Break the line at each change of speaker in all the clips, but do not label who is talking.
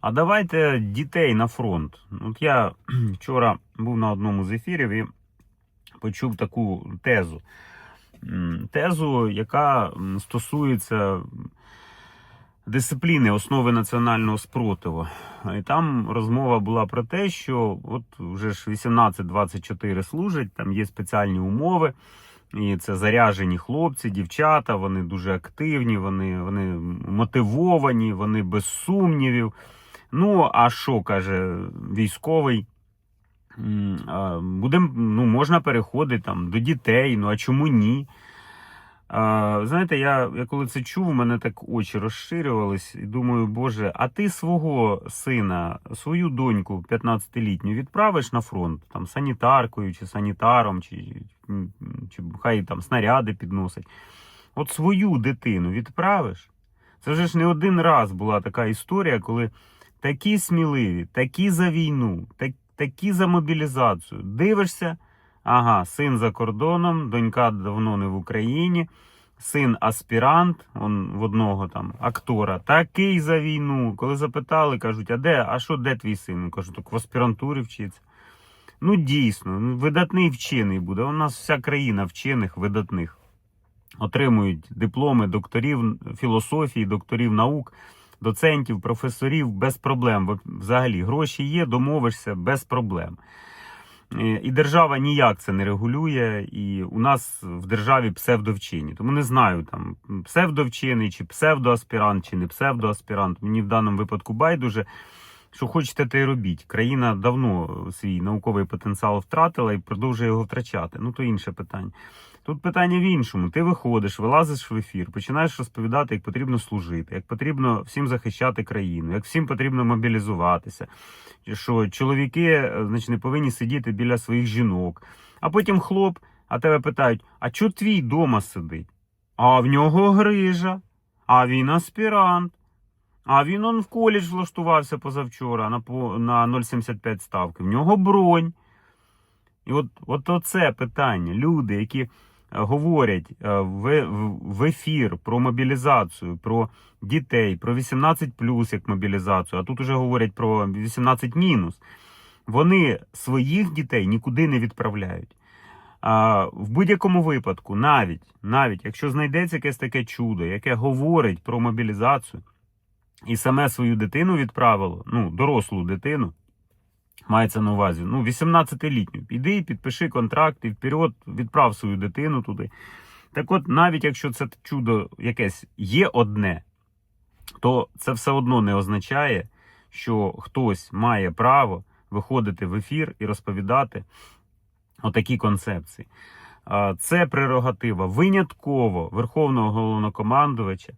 А давайте дітей на фронт. От я вчора був на одному з ефірів і почув таку тезу. Тезу, яка стосується дисципліни основи національного спротиву. І там розмова була про те, що от вже ж 18-24 служать, там є спеціальні умови. І це заряжені хлопці, дівчата, вони дуже активні, вони, вони мотивовані, вони без сумнівів. Ну, а що каже військовий? Будем, ну, можна переходити там до дітей, ну а чому ні? А, знаєте, я, я коли це чув, у мене так очі розширювались, і думаю, Боже, а ти свого сина, свою доньку 15-літню відправиш на фронт там санітаркою чи санітаром, чи, чи хай там снаряди підносить. От свою дитину відправиш. Це вже ж не один раз була така історія, коли такі сміливі, такі за війну, так, такі за мобілізацію. Дивишся, ага, син за кордоном, донька давно не в Україні, син аспірант, он в одного там актора, такий за війну. Коли запитали, кажуть, а де, а що, де твій син? Він Кажу, так в аспірантурі вчиться. Ну, дійсно, ну, видатний вчений буде. У нас вся країна вчених, видатних. Отримують дипломи докторів філософії, докторів наук, доцентів, професорів без проблем. Взагалі, гроші є, домовишся без проблем. Е, І держава ніяк це не регулює, і у нас в державі псевдовчені. Тому не знаю, там псевдовчений, чи псевдоаспірант, чи не псевдоаспірант. Мені в даному випадку байдуже. Що хочете, те й робіть. Країна давно свій науковий потенціал втратила і продовжує його втрачати. Ну то інше питання. Тут питання в іншому. Ти виходиш, вилазиш в ефір, починаєш розповідати, як потрібно служити, як потрібно всім захищати країну, як всім потрібно мобілізуватися, що чоловіки е, значить, не повинні сидіти біля своїх жінок. А потім хлоп, а тебе питають: а чого твій дома сидить? А в нього грижа, а він аспірант. А він он в коледж влаштувався позавчора на, на 0,75 ставки. В нього бронь. І от, от оце питання. Люди, які е, говорять е, в, в, ефір про мобілізацію, про дітей, про 18 як мобілізацію, а тут уже говорять про 18 мінус. Вони своїх дітей нікуди не відправляють. А, в будь-якому випадку, навіть, навіть якщо знайдеться якесь таке чудо, яке говорить про мобілізацію, і саме свою дитину відправило, ну, дорослу дитину, мається на увазі, ну, 18-літню, іди, підпиши контракт і вперед відправ свою дитину туди. Так от, навіть якщо це чудо якесь є одне, то це все одно не означає, що хтось має право виходити в ефір і розповідати отакі концепції. Це прерогатива винятково Верховного головнокомандувача,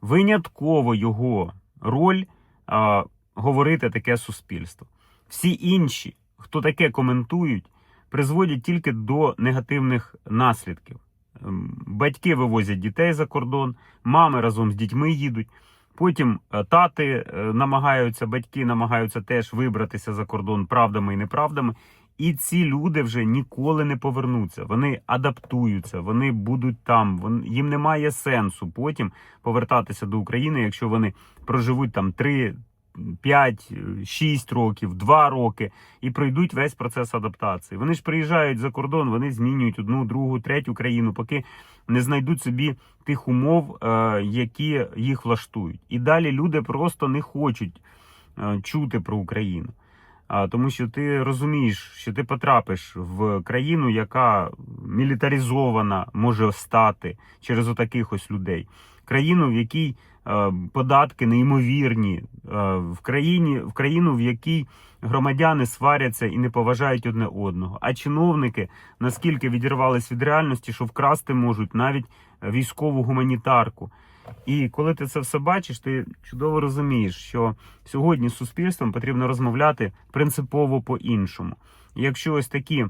винятково його роль а, говорити таке суспільство. Всі інші, хто таке коментують, призводять тільки до негативних наслідків. Ем, Батьки вивозять дітей за кордон, мами разом з дітьми їдуть. Потім е, тати е, намагаються, батьки намагаються теж вибратися за кордон правдами і неправдами. І ці люди вже ніколи не повернуться. Вони адаптуються, вони будуть там. Їм немає сенсу потім повертатися до України, якщо вони проживуть там 3, 5, 6 років, 2 роки і пройдуть весь процес адаптації. Вони ж приїжджають за кордон, вони змінюють одну, другу, третю країну, поки не знайдуть собі тих умов, е, які їх влаштують. І далі люди просто не хочуть е, чути про Україну. А, тому що ти розумієш, що ти потрапиш в країну, яка мілітаризована може стати через отаких ось людей. Країну, в якій податки неймовірні, е, в країні, в країну, в якій громадяни сваряться і не поважають одне одного. А чиновники наскільки відірвались від реальності, що вкрасти можуть навіть військову гуманітарку. І коли ти це все бачиш, ти чудово розумієш, що сьогодні з суспільством потрібно розмовляти принципово по-іншому. Якщо ось такі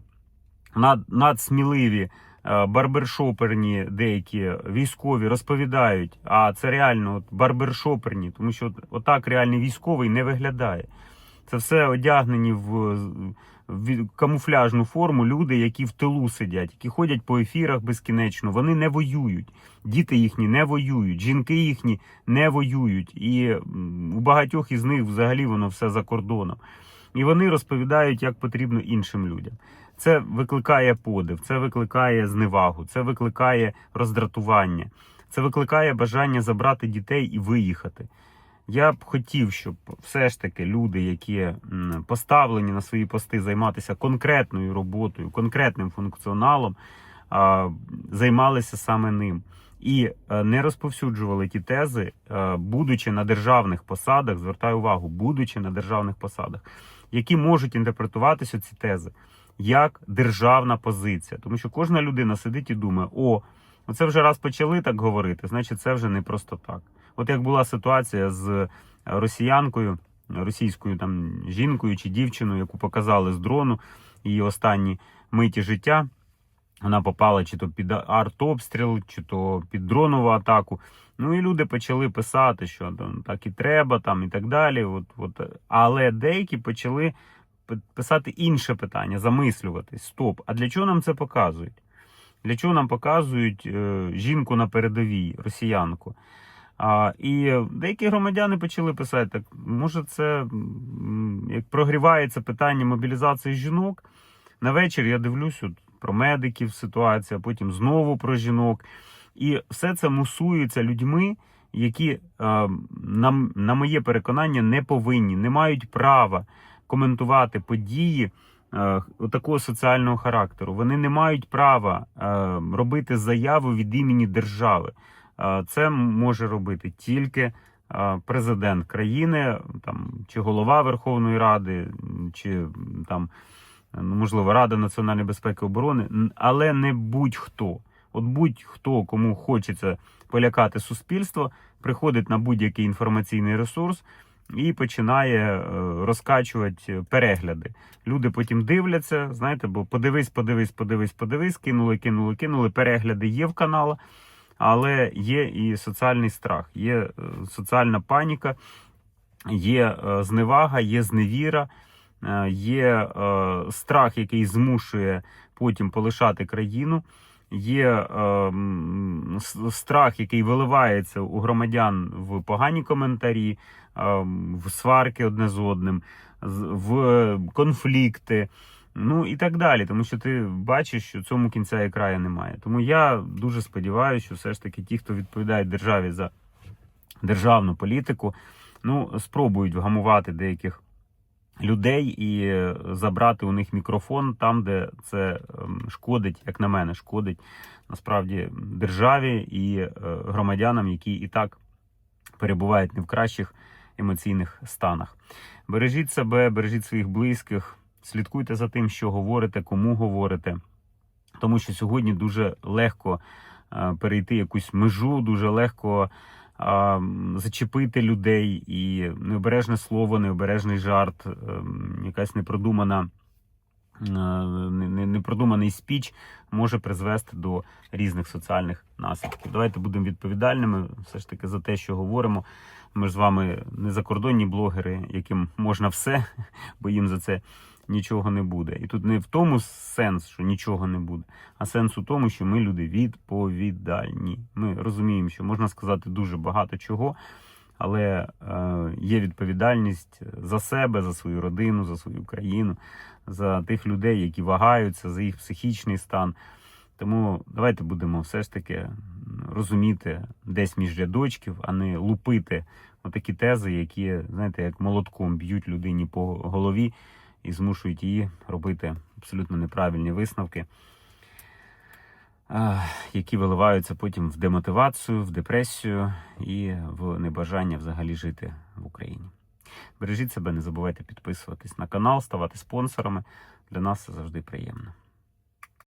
над, надсміливі е, барбершоперні деякі військові розповідають, а це реально от барбершоперні, тому що от, отак реальний військовий не виглядає. Це все одягнені в, в камуфляжну форму люди, які в тилу сидять, які ходять по ефірах безкінечно. Вони не воюють. Діти їхні не воюють, жінки їхні не воюють. І у багатьох із них взагалі воно все за кордоном. І вони розповідають, як потрібно іншим людям. Це викликає подив, це викликає зневагу, це викликає роздратування, це викликає бажання забрати дітей і виїхати. Я б хотів, щоб все ж таки люди, які поставлені на свої пости займатися конкретною роботою, конкретним функціоналом, займалися саме ним. І е, не розповсюджували ті тези, е, будучи на державних посадах, звертаю увагу, будучи на державних посадах, які можуть інтерпретуватися ці тези як державна позиція. Тому що кожна людина сидить і думає: о, оце вже раз почали так говорити, значить, це вже не просто так. От як була ситуація з росіянкою, російською там жінкою чи дівчиною, яку показали з дрону, її останні миті життя. Вона попала чи то під артобстріл, чи то під дронову атаку. Ну і люди почали писати, що там так і треба, там і так далі. От, от. Але деякі почали писати інше питання, замислюватись. Стоп, а для чого нам це показують? Для чого нам показують е, жінку на передовій, росіянку? А, і деякі громадяни почали писати, так може, це як прогрівається питання мобілізації жінок. На вечір я дивлюсь от, про медиків ситуація, потім знову про жінок. І все це мусується людьми, які, е, на, на моє переконання, не повинні, не мають права коментувати події е, такого соціального характеру. Вони не мають права е, робити заяву від імені держави. Е, Це може робити тільки президент країни, там чи голова Верховної Ради, чи там ну, можливо Рада національної безпеки і оборони, але не будь-хто. От будь-хто, кому хочеться полякати суспільство, приходить на будь-який інформаційний ресурс і починає е, розкачувати перегляди. Люди потім дивляться, знаєте, бо подивись, подивись, подивись, подивись, кинули, кинули, кинули. Перегляди є в каналах, але є і соціальний страх, є е, соціальна паніка, є е, зневага, є зневіра, є страх, який змушує потім полишати країну. Є е, страх, який виливається у громадян в погані коментарі, е, в сварки одне з одним, в конфлікти, ну і так далі. Тому що ти бачиш, що цьому кінця і краю немає. Тому я дуже сподіваюся, що все ж таки ті, хто відповідає державі за державну політику, ну спробують вгамувати деяких людей і е, забрати у них мікрофон там, де це ем, шкодить, як на мене, шкодить насправді державі і е, громадянам, які і так перебувають не в кращих емоційних станах. Бережіть себе, бережіть своїх близьких, слідкуйте за тим, що говорите, кому говорите. Тому що сьогодні дуже легко е, перейти якусь межу, дуже легко зачепити людей, і необережне слово, необережний жарт, ем, якась непродумана. е, не- не- Непродуманий спіч може призвести до різних соціальних наслідків. Давайте будемо відповідальними все ж таки за те, що говоримо. Ми ж з вами не закордонні блогери, яким можна все, бо їм за це нічого не буде. І тут не в тому сенс, що нічого не буде, а сенс у тому, що ми люди відповідальні. Ми розуміємо, що можна сказати дуже багато чого, але е, є відповідальність за себе, за свою родину, за свою країну, за тих людей, які вагаються, за їх психічний стан. Тому давайте будемо все ж таки розуміти десь між рядочків, а не лупити отакі тези, які, знаєте, як молотком б'ють людині по голові і змушують її робити абсолютно неправильні висновки, які виливаються потім в демотивацію, в депресію і в небажання взагалі жити в Україні. Бережіть себе, не забувайте підписуватись на канал, ставати спонсорами. Для нас це завжди приємно.